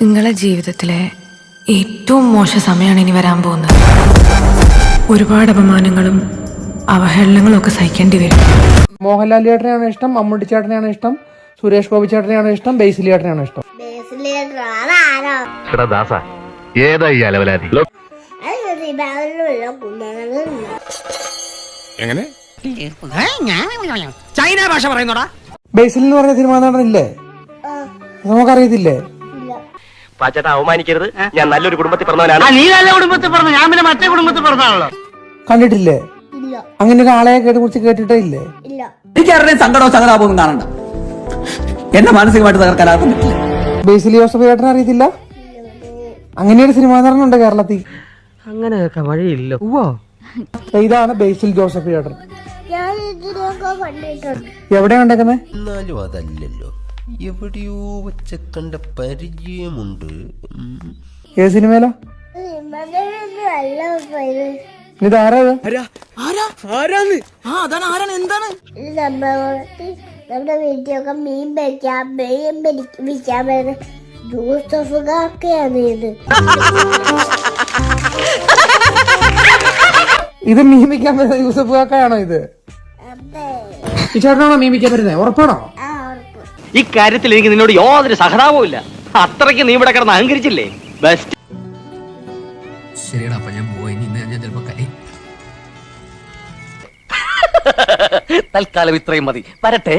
നിങ്ങളെ ജീവിതത്തിലെ ഏറ്റവും മോശ സമയമാണ് ഇനി വരാൻ പോകുന്നത്. ഒരുപാട് അപമാനങ്ങളും അവഹേളനങ്ങളും ഒക്കെ സഹിക്കേണ്ടി വരും. മോഹൻലാൽ ചേട്ടനെയാണ് ഇഷ്ടം മമ്മൂട്ടി ചേട്ടനെയാണ് ഇഷ്ടം സുരേഷ് ഗോപി ചേട്ടനെയാണ് ഇഷ്ടം ബേസിലി ചേട്ടനെയാണ് ഇഷ്ടം. എങ്ങനെ? ചൈന ഭാഷ പറയുന്നോടാ. ബേസിൽ എന്ന് പറഞ്ഞ സിനിമ നടനില്ലേ? നമുക്കറിയത്തില്ലേ? പാച്ചേട്ടാ അവമാനിക്കരുത്. ഞാൻ നല്ലൊരു കുടുംബത്തിൽ പറഞ്ഞവനാണ്. നീ നല്ല കുടുംബത്തിൽ പറഞ്ഞു ഞാൻ പിന്നെ മറ്റേ കുടുംബത്തിൽ പറഞ്ഞാണല്ലോ കണ്ടിട്ടില്ലേ? ഇല്ല. അങ്ങനെ ഒരാളെ കേട്ട് കുറിച്ച് കേട്ടിട്ടേ ഇല്ലേ. ഇല്ല എനിക്കാരുടെയും സങ്കടവും സങ്കടാപവും കാണണ്ട. എന്നെ മാനസികമായിട്ട് തകർക്കാൻ ആർക്കും പറ്റില്ല. ബേസിലി ജോസഫ് ചേട്ടനെ അറിയത്തില്ല? അങ്ങനെ ഒരു സിനിമ നടനുണ്ട് കേരളത്തിൽ. അങ്ങനെയൊക്കെ വഴിയില്ല. ഇതാണ് ബേസിൽ ജോസഫ് ചേട്ടൻ. ഞാൻ ഇതിനൊക്കെ കണ്ടിട്ടുണ്ട്. എവിടെ കണ്ടേക്കുന്നത് അതല്ലല്ലോ. എവിടെയോ വെച്ച കണ്ട പരിചയമുണ്ട്. ഏത് സിനിമയിലാ? സിനിമകളിലൊന്നും അല്ല പോയത് ഇതാരാ ഇത്? ഇത് നമ്മളോടത്ത് നമ്മുടെ വീട്ടിലൊക്കെ മീൻ പിടിക്കാൻ മീൻ പിടി- പിടിക്കാൻ വരുന്ന ജോസഫുകാർക്കാണ് ഇത്. ഇത് വരുന്ന യൂസഫ് കാക്കയാണോ ഇത് ചേട്ടനാണോ മീൻ വരുന്നത് ഉറപ്പാണോ? ഇക്കാര്യത്തിൽ എനിക്ക് നിന്നോട് യാതൊരു സഹതാപവും ഇല്ല. അത്രയ്ക്ക് നീ ഇവിടെ കിടന്ന് അഹങ്കരിച്ചില്ലേ? ബെസ്റ്റ് ശരിയടാ അപ്പൊ ഞാൻ പോയി ഇന്ന് ഞാൻ ചിലപ്പോ തൽക്കാലം ഇത്രയും മതി. വരട്ടെ.